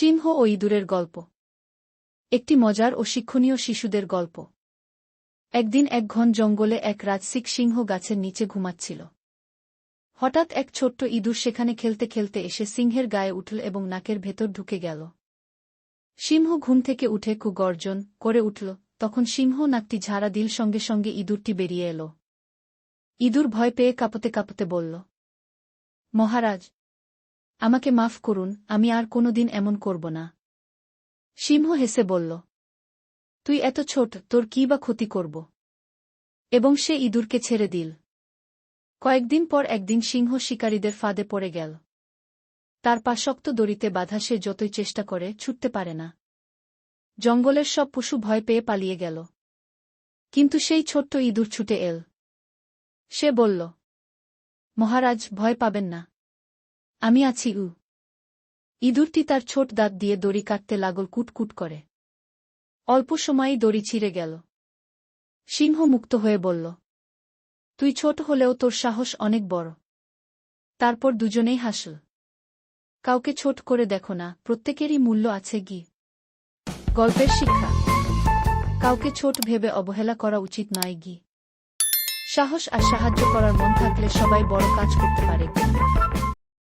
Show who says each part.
Speaker 1: সিংহ ও ইঁদুরের গল্প। একটি মজার ও শিক্ষণীয় শিশুদের গল্প। একদিন এক ঘন জঙ্গলে এক রাজসিক সিংহ গাছের নিচে ঘুমাচ্ছিল। হঠাৎ এক ছোট্ট ইঁদুর সেখানে খেলতে খেলতে এসে সিংহের গায়ে উঠল এবং নাকের ভেতর ঢুকে গেল। সিংহ ঘুম থেকে উঠে কু গর্জন করে উঠল, তখন সিংহ নাকটি ঝাড়া দিল, সঙ্গে সঙ্গে ইঁদুরটি বেরিয়ে এলো। ইঁদুর ভয় পেয়ে কাঁপতে কাঁপতে বলল, মহারাজ আমাকে মাফ করুন, আমি আর কোনোদিন এমন করব না। সিংহ হেসে বলল, তুই এত ছোট, তোর কি বা ক্ষতি করব? এবং সে ইঁদুরকে ছেড়ে দিল। কয়েকদিন পর একদিন সিংহ শিকারীদের ফাঁদে পড়ে গেল। তার পা শক্ত দড়িতে বাধা সে যতই চেষ্টা করে, ছুটতে পারে না। জঙ্গলের সব পশু ভয় পেয়ে পালিয়ে গেল। কিন্তু সেই ছোট্ট ইঁদুর ছুটে এল। সে বলল, মহারাজ, ভয় পাবেন না। আমি আছি উ ইঁদুরটি তার ছোট দাঁত দিয়ে দড়ি কাটতে লাগল কুটকুট করে। অল্প সময়েই দড়ি ছিঁড়ে গেল। সিংহ মুক্ত হয়ে বলল, তুই ছোট হলেও তোর সাহস অনেক বড়। তারপর দুজনেই হাসল। কাউকে ছোট করে দেখো না, প্রত্যেকেরই মূল্য আছে গি গল্পের শিক্ষা। কাউকে ছোট ভেবে অবহেলা করা উচিত নয় গি সাহস আর সাহায্য করার মন থাকলে সবাই বড় কাজ করতে পারে।